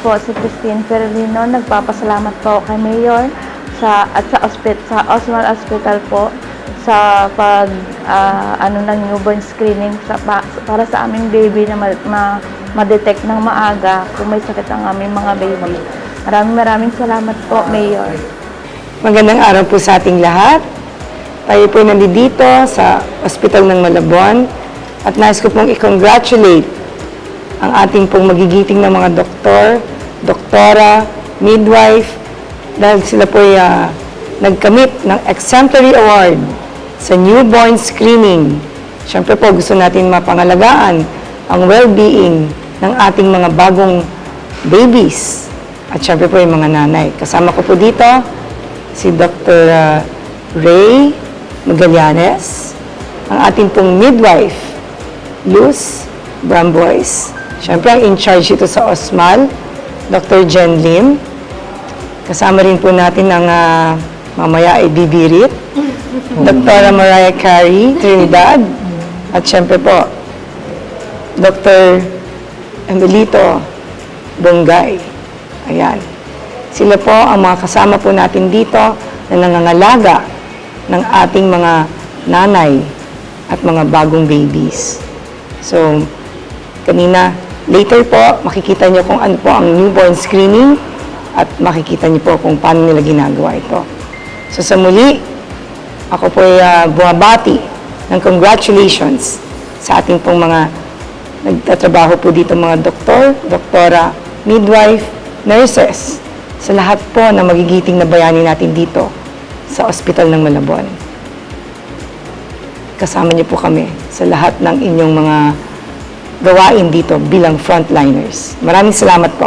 po si Christine Ferlino. Nagpapasalamat po kay Mayor sa at sa ospit sa Osman Hospital po sa pag ah, ano ng newborn screening sa pa- para sa aming baby na ma, ma- ma-detect ng maaga kung may sakit ang aming mga baby. Maraming maraming salamat po, Mayor. Magandang araw po sa ating lahat. Tayo po nandito sa Ospital ng Malabon at nais ko pong i-congratulate ang ating pong magigiting ng mga doktor, doktora, midwife, dahil sila po ay ah, nagkamit ng exemplary award sa newborn screening. Siyempre po gusto natin mapangalagaan ang well-being ng ating mga bagong babies at siyempre po yung mga nanay. Kasama ko po dito si Dr. ah, Ray Magallanes, ang ating pong midwife, Luz Brambois. Siyempre, ang in-charge ito sa OSMAL, Dr. Jen Lim. Kasama rin po natin ang ah, mamaya ay bibirit, Dr. Mariah Carey Trinidad. At siyempre po, Dr. Emilito Bongay. Ayan. Sila po ang mga kasama po natin dito na nangangalaga ng ating mga nanay at mga bagong babies. So, kanina, later po, makikita niyo kung ano po ang newborn screening at makikita niyo po kung paano nila ginagawa ito. So, sa muli, ako po ay ah, bumabati ng congratulations sa ating pong mga nagtatrabaho po dito mga doktor, doktora, midwife, nurses, sa lahat po na magigiting na bayani natin dito sa Ospital ng Malabon. Kasama niyo po kami sa lahat ng inyong mga gawain dito bilang frontliners. Maraming salamat po.